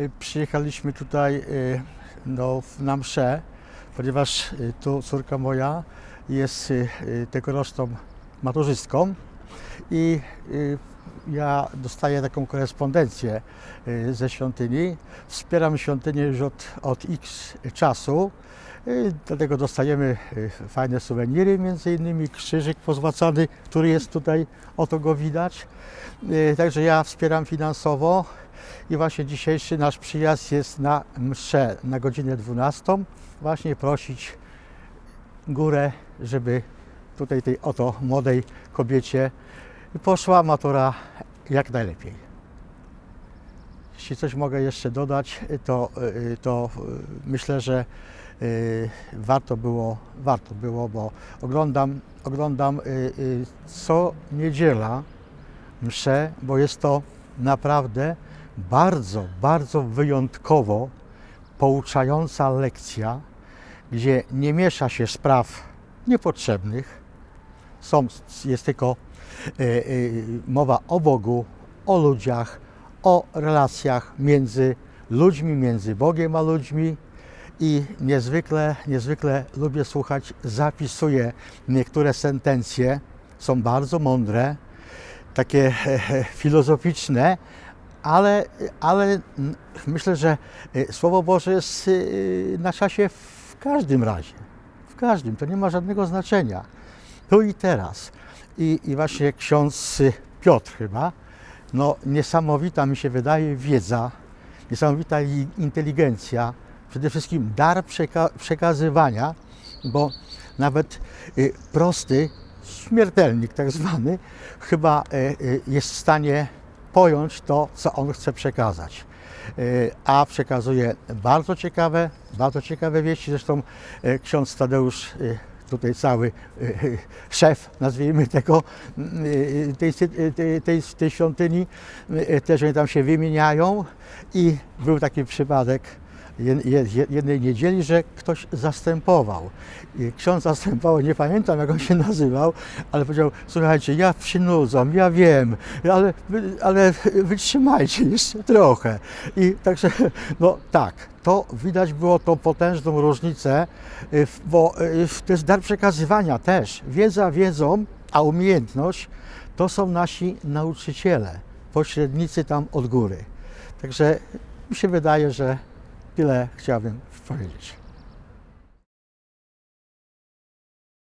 y, przyjechaliśmy tutaj y, no, na mszę, ponieważ y, tu córka moja jest tegoroczną maturzystką i ja dostaję taką korespondencję ze świątyni. Wspieram świątynię już od, od x czasu. Dlatego dostajemy fajne suweniry, między innymi krzyżyk pozłacany, który jest tutaj, oto go widać. Także ja wspieram finansowo i właśnie dzisiejszy nasz przyjazd jest na mszę na godzinę 12. Właśnie prosić górę, żeby tutaj tej oto młodej kobiecie poszła matura jak najlepiej. Jeśli coś mogę jeszcze dodać, to, y, to y, myślę, że y, warto było, warto było, bo oglądam, oglądam co niedziela mszę, bo jest to naprawdę bardzo, bardzo wyjątkowo pouczająca lekcja, gdzie nie miesza się spraw niepotrzebnych. Są, jest tylko e, e, mowa o Bogu, o ludziach, o relacjach między ludźmi, między Bogiem a ludźmi. I niezwykle, niezwykle lubię słuchać, zapisuję niektóre sentencje, są bardzo mądre, takie e, filozoficzne, ale, ale myślę, że e, Słowo Boże jest e, na czasie w każdym razie. W każdym, to nie ma żadnego znaczenia. Tu i teraz. I, i właśnie ksiądz y, Piotr chyba, no niesamowita mi się wydaje wiedza, niesamowita inteligencja, przede wszystkim dar przeka- przekazywania, bo nawet y, prosty śmiertelnik tak zwany chyba y, y, jest w stanie pojąć to, co on chce przekazać. Y, A przekazuje bardzo ciekawe, bardzo ciekawe wieści. Zresztą y, ksiądz Tadeusz, y, tutaj cały szef, nazwijmy tego, tej, tej, tej, świątyni, też oni tam się wymieniają i był taki przypadek jednej niedzieli, że ktoś zastępował. I ksiądz zastępował, nie pamiętam jak on się nazywał, ale powiedział, słuchajcie, ja przynudzam, ja wiem, ale, ale wytrzymajcie jeszcze trochę. I także, no tak, to widać było tą potężną różnicę, y, bo y, to jest dar przekazywania też. Wiedza wiedzą, a umiejętność to są nasi nauczyciele, pośrednicy tam od góry. Także mi się wydaje, że tyle chciałbym powiedzieć.